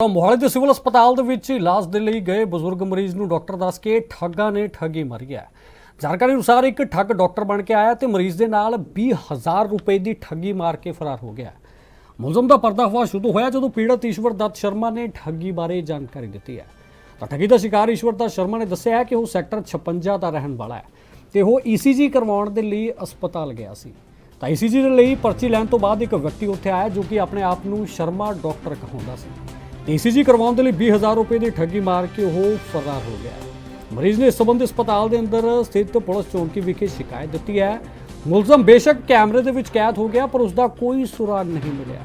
ਤਾਂ ਮੋਹਾਲੀ ਦੇ ਸਿਵਲ ਹਸਪਤਾਲ ਦੇ ਵਿੱਚ ਇਲਾਜ ਦੇ ਲਈ ਗਏ ਬਜ਼ੁਰਗ ਮਰੀਜ਼ ਨੂੰ ਡਾਕਟਰ ਦੱਸ ਕੇ ਠੱਗਾਂ ਨੇ ਠੱਗੀ ਮਾਰੀ ਹੈ। ਜਾਣਕਾਰੀ ਅਨੁਸਾਰ ਇੱਕ ਠੱਗ ਡਾਕਟਰ ਬਣ ਕੇ ਆਇਆ ਤੇ ਮਰੀਜ਼ ਦੇ ਨਾਲ 20000 ਰੁਪਏ ਦੀ ਠੱਗੀ ਮਾਰ ਕੇ ਫਰਾਰ ਹੋ ਗਿਆ। ਮੁਲਜ਼ਮ ਦਾ ਪਰਦਾਫਾਸ਼ ਸ਼ੁਰੂ ਹੋਇਆ ਜਦੋਂ ਪੀੜਤ ਈਸ਼ਵਰ ਦੱਤ ਸ਼ਰਮਾ ਨੇ ਠੱਗੀ ਬਾਰੇ ਜਾਣਕਾਰੀ ਦਿੱਤੀ ਹੈ। ਤਾਂ ਠੱਗੀ ਦਾ ਸ਼ਿਕਾਰ ਈਸ਼ਵਰ ਦੱਤ ਸ਼ਰਮਾ ਨੇ ਦੱਸਿਆ ਕਿ ਉਹ ਸੈਕਟਰ 56 ਦਾ ਰਹਿਣ ਵਾਲਾ ਹੈ ਤੇ ਉਹ ਈਸੀਜੀ ਕਰਵਾਉਣ ਦੇ ਲਈ ਹਸਪਤਾਲ ਗਿਆ ਸੀ। ਤਾਂ ਈਸੀਜੀ ਦੇ ਲਈ ਪਰਚੀ ਲੈਣ ਤੋਂ ਬਾਅਦ ਇੱਕ ਵਿਅਕਤੀ ਉੱਥੇ ਆਇਆ ਜੋ ਕਿ ਆਪਣੇ ਆਪ ਨੂੰ ਸ਼ਰਮਾ ਡਾਕਟਰ ਕਹਾਉਂਦਾ ਸੀ। ਈਸੀਜੀ ਕਰਵਾਉਣ ਦੇ ਲਈ 20000 ਰੁਪਏ ਦੀ ਠੱਗੀ ਮਾਰ ਕੇ ਉਹ ਫਰਾਰ ਹੋ ਗਿਆ। ਮਰੀਜ਼ ਨੇ ਇਸ ਸੰਬੰਧੀ ਹਸਪਤਾਲ ਦੇ ਅੰਦਰ ਸਥਿਤ ਪੁਲਿਸ ਚੌਂਕੀ ਵਿਖੇ ਸ਼ਿਕਾਇਤ ਦਿੱਤੀ ਹੈ। ਮੁਲਜ਼ਮ ਬੇਸ਼ੱਕ ਕੈਮਰੇ ਦੇ ਵਿੱਚ ਕੈਦ ਹੋ ਗਿਆ, ਪਰ ਉਸ ਦਾ ਕੋਈ ਸੁਰਾਗ ਨਹੀਂ ਮਿਲਿਆ।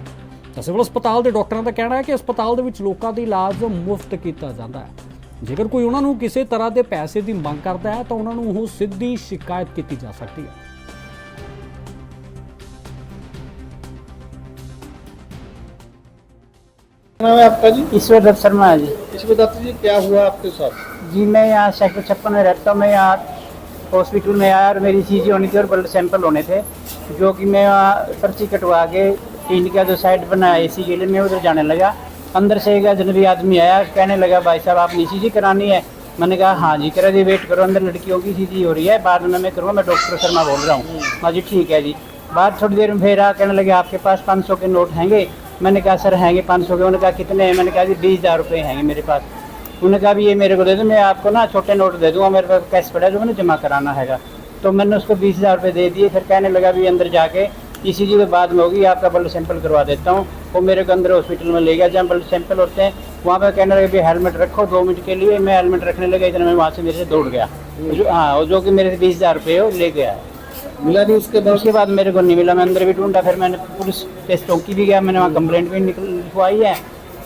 ਤਾਂ ਸਿਵਲ ਹਸਪਤਾਲ ਦੇ ਡਾਕਟਰਾਂ ਦਾ ਕਹਿਣਾ ਹੈ ਕਿ ਹਸਪਤਾਲ ਦੇ ਵਿੱਚ ਲੋਕਾਂ ਦਾ ਇਲਾਜ ਮੁਫਤ ਕੀਤਾ ਜਾਂਦਾ ਹੈ। ਜੇਕਰ ਕੋਈ ਉਹਨਾਂ ਨੂੰ ਕਿਸੇ ਤਰ੍ਹਾਂ ਦੇ ਪੈਸੇ ਦੀ ਮੰਗ ਕਰਦਾ ਹੈ, ਤਾਂ ਉਹਨਾਂ ਨੂੰ ਉਹ ਸਿੱਧੀ ਸ਼ਿਕਾਇਤ ਕੀਤੀ ਜਾ ਸਕਦੀ ਹੈ। नाम है आपका जी? ईश्वर दत्त शर्मा है जी। ईश्वर बताते जी क्या हुआ आपके साथ? जी मैं यहाँ सेक्टर छप्पन में रहता हूँ। मैं यहाँ हॉस्पिटल में आया और मेरी चीज़ें होनी थी और ब्लड सैंपल होने थे जो कि मैं वहाँ पर्ची कटवा के टीन का जो साइड बना ए के लिए मैं उधर जाने लगा। अंदर से एक अजनबी आदमी आया कहने लगा भाई साहब आपने सी जी करानी है? मैंने कहा हाँ जी करा जी वेट करो अंदर लड़कियों की सी हो रही है बाद में मैं करूँगा मैं डॉक्टर शर्मा बोल रहा हूँ। हाँ जी ठीक है जी। बाद थोड़ी देर में फिर आ कहने लगे आपके पास पाँच सौ के नोट हैंगे मैंने कहा सर हैंगे पाँच सौ के उन्होंने कहा कितने हैं? मैंने कहा जी बीस हज़ार रुपये हैंगे मेरे पास। उन्होंने कहा भी ये मेरे को दे दो मैं आपको ना छोटे नोट दे दूँगा मेरे पास कैश पड़ा जो मैंने जमा कराना हैगा। तो मैंने उसको बीस हज़ार रुपये दे दिए फिर कहने लगा भी अंदर जाके इसी जी बाद में होगी आपका ब्लड सैंपल करवा देता हूँ। वो मेरे को अंदर हॉस्पिटल में ले गया जहाँ ब्लड सैंपल होते हैं वहाँ पर कहने लगे भी हेलमेट रखो दो मिनट के लिए मैं हेलमेट रखने लगा इतना मैं वहाँ से मेरे से दौड़ गया। जो हाँ जो कि मेरे से बीस हज़ार रुपये ले गया। है मिला नहीं उसके बाद। उसके बाद मेरे को नहीं मिला मैं अंदर भी ढूंढा फिर मैंने पुलिस टेस्ट चौकी भी गया मैंने वहाँ कंप्लेंट भी निकल लिखवाई है।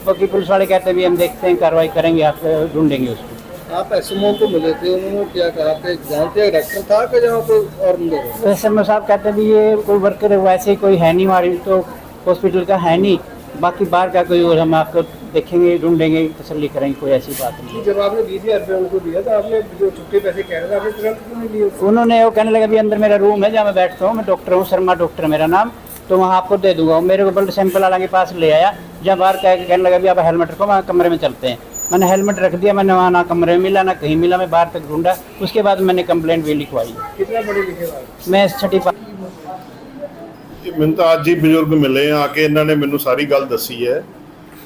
बाकी पुलिस वाले कहते हैं भी हम देखते हैं कार्रवाई करेंगे आप ढूंढेंगे उसको। आप एस को मिले थे उन्होंने क्या कहा? थे जानते डॉक्टर था कि जहाँ कोई और मिले एस एम ओ साहब कहते भी ये कोई वर्कर वैसे कोई है नहीं हमारी तो हॉस्पिटल का है नहीं। बाकी बाहर का कोई और हम आपको देखेंगे ढूंढेंगे तसली करेंगे कोई ऐसी बात नहीं। जब आपने बीस हज़ार रुपये उनको दिया तो आपने जो छुट्टे पैसे कह रहे थे आपने तुरंत क्यों नहीं उसको? उन्होंने वो कहने लगा भी अंदर मेरा रूम है जहाँ मैं बैठता हूँ मैं डॉक्टर हूँ शर्मा डॉक्टर मेरा नाम तो वहाँ आपको दे दूँगा। मेरे को ब्लड सैंपल वाला के पास ले आया। जहाँ बाहर कह के कहने लगा भी आप हेलमेट रखो वहाँ कमरे में चलते हैं। मैंने हेलमेट रख दिया मैंने वहाँ ना कमरे में मिला ना कहीं मिला मैं बाहर तक ढूंढा। उसके बाद मैंने कंप्लेंट भी लिखवाई। कितना पढ़े लिखे मैं छठी पा ਮੈਨੂੰ ਤਾਂ ਅੱਜ ਹੀ ਬਜ਼ੁਰਗ ਮਿਲੇ ਆ ਕੇ ਇਹਨਾਂ ਨੇ ਮੈਨੂੰ ਸਾਰੀ ਗੱਲ ਦੱਸੀ ਹੈ।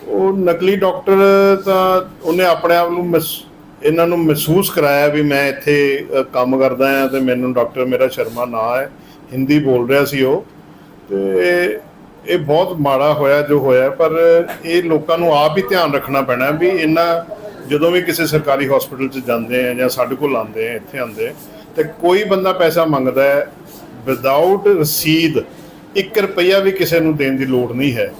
ਉਹ ਨਕਲੀ ਡਾਕਟਰ ਤਾਂ ਉਹਨੇ ਆਪਣੇ ਆਪ ਨੂੰ ਮਹਿਸ- ਇਹਨਾਂ ਨੂੰ ਮਹਿਸੂਸ ਕਰਾਇਆ ਵੀ ਮੈਂ ਇੱਥੇ ਕੰਮ ਕਰਦਾ ਹਾਂ ਤੇ ਮੈਨੂੰ ਡਾਕਟਰ ਮੇਰਾ ਸ਼ਰਮਾ ਨਾਂ ਹੈ ਹਿੰਦੀ ਬੋਲ ਰਿਹਾ ਸੀ ਉਹ। ਤੇ ਇਹ ਬਹੁਤ ਮਾੜਾ ਹੋਇਆ ਜੋ ਹੋਇਆ ਪਰ ਇਹ ਲੋਕਾਂ ਨੂੰ ਆਪ ਹੀ ਧਿਆਨ ਰੱਖਣਾ ਪੈਣਾ ਵੀ ਇਹਨਾਂ ਜਦੋਂ ਵੀ ਕਿਸੇ ਸਰਕਾਰੀ ਹਸਪੀਟਲ 'ਚ ਜਾਂਦੇ ਆ ਜਾਂ ਸਾਡੇ ਕੋਲ ਆਉਂਦੇ ਆ ਇੱਥੇ ਆਉਂਦੇ ਆ, ਤੇ ਕੋਈ ਬੰਦਾ ਪੈਸਾ ਮੰਗਦਾ ਹੈ ਵਿਦਆਊਟ ਰਸੀਦ 1 ਰੁਪਈਆ ਵੀ ਕਿਸੇ ਨੂੰ ਦੇਣ ਦੀ ਲੋੜ ਨਹੀਂ ਹੈ।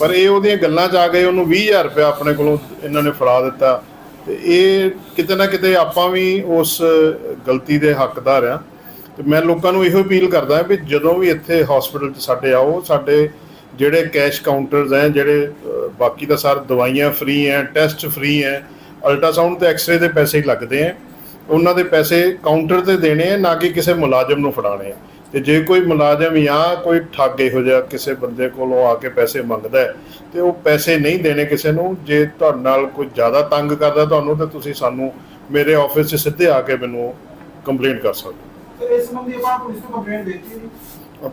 ਪਰ ਇਹ ਉਹਦੀਆਂ ਗੱਲਾਂ 'ਚ ਆ ਗਏ, ਉਹਨੂੰ 20000 ਰੁਪਇਆ ਆਪਣੇ ਕੋਲੋਂ ਇਹਨਾਂ ਨੇ ਫੜਾ ਦਿੱਤਾ। ਤੇ ਇਹ ਕਿਤੇ ਨਾ ਕਿਤੇ ਆਪਾਂ ਵੀ ਉਸ ਗਲਤੀ ਦੇ ਹੱਕਦਾਰ ਆ। ਤੇ ਮੈਂ ਲੋਕਾਂ ਨੂੰ ਇਹੋ ਅਪੀਲ ਕਰਦਾ ਵੀ ਜਦੋਂ ਵੀ ਇੱਥੇ ਹਸਪੀਟਲ 'ਚ ਸਾਡੇ ਆਓ, ਸਾਡੇ ਜਿਹੜੇ ਕੈਸ਼ ਕਾਊਂਟਰਸ ਹੈ, ਜਿਹੜੇ ਬਾਕੀ ਤਾਂ ਸਾਰ ਦਵਾਈਆਂ ਫ੍ਰੀ ਹੈ ਟੈਸਟ ਫ੍ਰੀ ਹੈ ਅਲਟਰਾਸਾਊਂਡ ਤੇ ਐਕਸ-ਰੇ ਦੇ ਪੈਸੇ ਹੀ ਲੱਗਦੇ ਆ ਉਹਨਾਂ ਦੇ ਪੈਸੇ ਕਾਊਂਟਰ ਤੇ ਦੇਣੇ ਆ ਨਾ ਕਿ ਕਿਸੇ ਮੁਲਾਜ਼ਮ ਨੂੰ ਫੜਾਣੇ ਆ ਤੇ ਜੇ ਕੋਈ ਮੁਲਾਜ਼ਮ ਜਾਂ ਕੋਈ ਠੱਗ ਇਹੋ ਜਿਹਾ ਕਿਸੇ ਬੰਦੇ ਕੋਲੋਂ ਆ ਕੇ ਪੈਸੇ ਮੰਗਦਾ ਹੈ ਤੇ ਉਹ ਪੈਸੇ ਨਹੀਂ ਦੇਣੇ ਕਿਸੇ ਨੂੰ ਜੇ ਤੁਹਾਡੇ ਨਾਲ ਕੋਈ ਜ਼ਿਆਦਾ ਤੰਗ ਕਰਦਾ ਤੁਹਾਨੂੰ ਤਾਂ ਤੁਸੀਂ ਸਾਨੂੰ ਮੇਰੇ ਆਫਿਸ 'ਚ ਸਿੱਧੇ ਆ ਕੇ ਮੈਨੂੰ ਕੰਪਲੇਂਟ ਕਰ ਸਕਦੇ ਹੋ। ਪੁਲਿਸ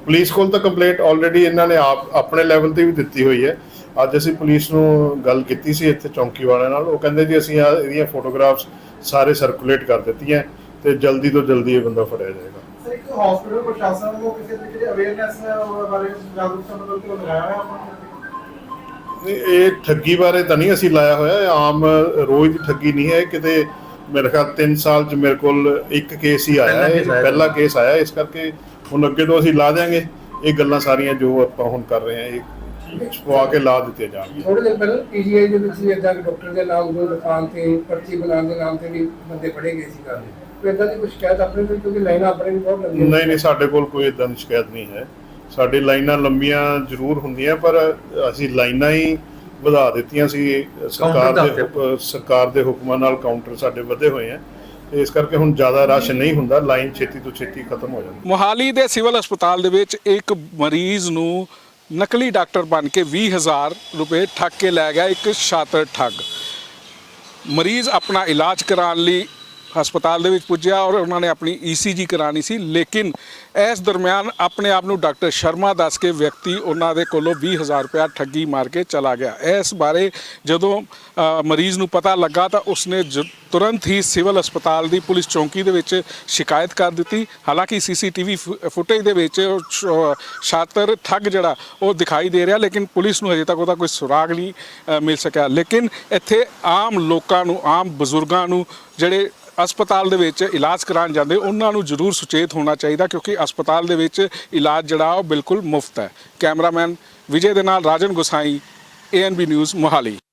ਪੁਲਿਸ ਕੋਲ ਤਾਂ ਕੰਪਲੇਂਟ ਆਲਰੇਡੀ ਇਹਨਾਂ ਨੇ ਆਪ ਆਪਣੇ ਲੈਵਲ ਤੇ ਵੀ ਦਿੱਤੀ ਹੋਈ ਹੈ। ਅੱਜ ਅਸੀਂ ਪੁਲਿਸ ਨੂੰ ਗੱਲ ਕੀਤੀ ਸੀ ਇੱਥੇ ਚੌਂਕੀ ਵਾਲਿਆਂ ਨਾਲ। ਉਹ ਕਹਿੰਦੇ ਜੀ ਅਸੀਂ ਇਹਦੀਆਂ ਫੋਟੋਗ੍ਰਾਫਸ ਸਾਰੇ ਸਰਕੂਲੇਟ ਕਰ ਦਿੱਤੀਆਂ ਤੇ ਜਲਦੀ ਤੋਂ ਜਲਦੀ ਇਹ ਬੰਦਾ ਫੜਿਆ ਜਾਏਗਾ। ਹਸਪੀਟਲ ਪ੍ਰਸ਼ਾਸਨ ਨੂੰ ਕਿਸੇ ਤਰੀਕੇ ਦੀ ਅਵੇਅਰਨੈਸ ਬਾਰੇ ਜਾਗਰੂਕਤਾ ਮਤਲਬ ਕਿ ਲਗਾਇਆ ਹੋਇਆ ਆਪਾਂ ਇਹ ਠੱਗੀ ਬਾਰੇ ਤਾਂ ਨਹੀਂ ਅਸੀਂ ਲਾਇਆ ਹੋਇਆ। ਇਹ ਆਮ ਰੋਜ਼ ਦੀ ਠੱਗੀ ਨਹੀਂ ਹੈ। ਕਿਤੇ ਮੇਰੇ ਖਿਆਲ 3 ਸਾਲ ਚ ਮੇਰੇ ਕੋਲ ਇੱਕ ਕੇਸ ਹੀ ਆਇਆ ਹੈ। ਪਹਿਲਾ ਕੇਸ ਆਇਆ। ਇਸ ਕਰਕੇ ਹੁਣ ਅੱਗੇ ਤੋਂ ਅਸੀਂ ਲਾ ਦੇਾਂਗੇ ਇਹ ਗੱਲਾਂ ਸਾਰੀਆਂ ਜੋ ਆਪਾਂ ਹੁਣ ਕਰ ਰਹੇ ਹਾਂ ਇਹ ਛੁਆ ਕੇ ਲਾ ਦਿੱਤੇ ਜਾਣਗੇ ਥੋੜੇ ਦਿਨ ਪਹਿਲਾਂ ਪੀਜੀਆਈ ਦੇ ਵਿੱਚ ਇਦਾਂ ਡਾਕਟਰ ਦੇ ਨਾਮ ਦੇ ਦੁਕਾਨ ਤੇ ਪਰਚੀ ਬਣਾਉਣ ਦੇ ਨਾਮ ਤੇ ਵੀ ਬੰਦੇ ਫੜੇ ਗਏ ਸੀ ਕਰਦੇ ਕੋਈ ਇਦਾਂ ਦੀ ਕੋਈ ਸ਼ਿਕਾਇਤ ਆਪਣੇ ਕੋਲ ਕਿਉਂਕਿ ਲਾਈਨਾਂ ਆਪਣੇ ਵੀ ਬਹੁਤ ਲੰਬੀਆਂ ਨਹੀਂ ਨਹੀਂ ਸਾਡੇ ਕੋਲ ਕੋਈ ਇਦਾਂ ਦੀ ਸ਼ਿਕਾਇਤ ਨਹੀਂ ਹੈ। ਸਾਡੀ ਲਾਈਨਾਂ ਲੰਬੀਆਂ ਜ਼ਰੂਰ ਹੁੰਦੀਆਂ ਪਰ ਅਸੀਂ ਲਾਈਨਾਂ ਹੀ ਵਧਾ ਦਿੱਤੀਆਂ ਸੀ। ਸਰਕਾਰ ਦੇ ਸਰਕਾਰ ਦੇ ਹੁਕਮਾਂ ਨਾਲ ਕਾਊਂਟਰ ਸਾਡੇ ਵਧੇ ਹੋਏ ਆ ਇਸ ਕਰਕੇ ਹੁਣ ਜ਼ਿਆਦਾ ਰਸ਼ ਨਹੀਂ ਹੁੰਦਾ ਲਾਈਨ ਛੇਤੀ ਤੋਂ ਛੇਤੀ ਖਤਮ ਹੋ ਜਾਂਦੀ ਮੋਹਾਲੀ ਦੇ ਸਿਵਲ ਹਸਪਤਾਲ ਦੇ ਵਿੱਚ ਇੱਕ ਮਰੀਜ਼ ਨੂੰ ਨਕਲੀ ਡਾਕਟਰ ਬਣ ਕੇ 20000 ਰੁਪਏ ਠੱਗ ਕੇ ਲੈ ਗਿਆ ਇੱਕ ਸ਼ਾਤਰ ਠੱਗ। ਮਰੀਜ਼ ਆਪਣਾ ਇਲਾਜ ਕਰਾਉਣ ਲਈ ਹਸਪਤਾਲ ਦੇ ਵਿੱਚ ਪੁੱਜਿਆ ਔਰ ਉਹਨਾਂ ਨੇ ਆਪਣੀ ਈਸੀਜੀ ਕਰਾਣੀ ਸੀ। ਲੇਕਿਨ ਇਸ ਦਰਮਿਆਨ ਆਪਣੇ ਆਪ ਨੂੰ ਡਾਕਟਰ ਸ਼ਰਮਾ ਦੱਸ ਕੇ ਵਿਅਕਤੀ ਉਹਨਾਂ ਦੇ ਕੋਲੋਂ 20000 ਰੁਪਇਆ ਠੱਗੀ ਮਾਰ ਕੇ ਚਲਾ ਗਿਆ। ਇਸ ਬਾਰੇ ਜਦੋਂ ਮਰੀਜ਼ ਨੂੰ ਪਤਾ ਲੱਗਾ ਤਾਂ ਉਸਨੇ ਜ- ਤੁਰੰਤ ਹੀ ਸਿਵਲ ਹਸਪਤਾਲ ਦੀ ਪੁਲਿਸ ਚੌਂਕੀ ਦੇ ਵਿੱਚ ਸ਼ਿਕਾਇਤ ਕਰ ਦਿੱਤੀ। ਹਾਲਾਂਕਿ ਸੀਸੀਟੀਵੀ ਫੁਟੇਜ ਦੇ ਵਿੱਚ ਉਹ ਸ਼ਾਤਰ ਠੱਗ ਜਿਹੜਾ ਉਹ ਦਿਖਾਈ ਦੇ ਰਿਹਾ, ਲੇਕਿਨ ਪੁਲਿਸ ਨੂੰ ਹਜੇ ਤੱਕ ਉਹਦਾ ਕੋਈ ਸੁਰਾਗ ਨਹੀਂ ਮਿਲ ਸਕਿਆ। ਲੇਕਿਨ ਇੱਥੇ ਆਮ ਲੋਕਾਂ ਨੂੰ, ਆਮ ਬਜ਼ੁਰਗਾਂ ਨੂੰ ਜਿਹੜੇ ਹਸਪਤਾਲ ਦੇ ਵਿੱਚ ਇਲਾਜ ਕਰਾਉਣ ਜਾਂਦੇ, ਉਹਨਾਂ ਨੂੰ ਜ਼ਰੂਰ ਸੁਚੇਤ ਹੋਣਾ ਚਾਹੀਦਾ ਕਿਉਂਕਿ ਹਸਪਤਾਲ ਦੇ ਵਿੱਚ ਇਲਾਜ ਜਿਹੜਾ ਉਹ ਬਿਲਕੁਲ ਮੁਫਤ ਹੈ। ਕੈਮਰਾਮੈਨ ਵਿਜੇ ਦੇ ਨਾਲ ਰਾਜਨ ਗੁਸਾਈ ਏਐਨਬੀ ਨਿਊਜ਼ ਮੋਹਾਲੀ।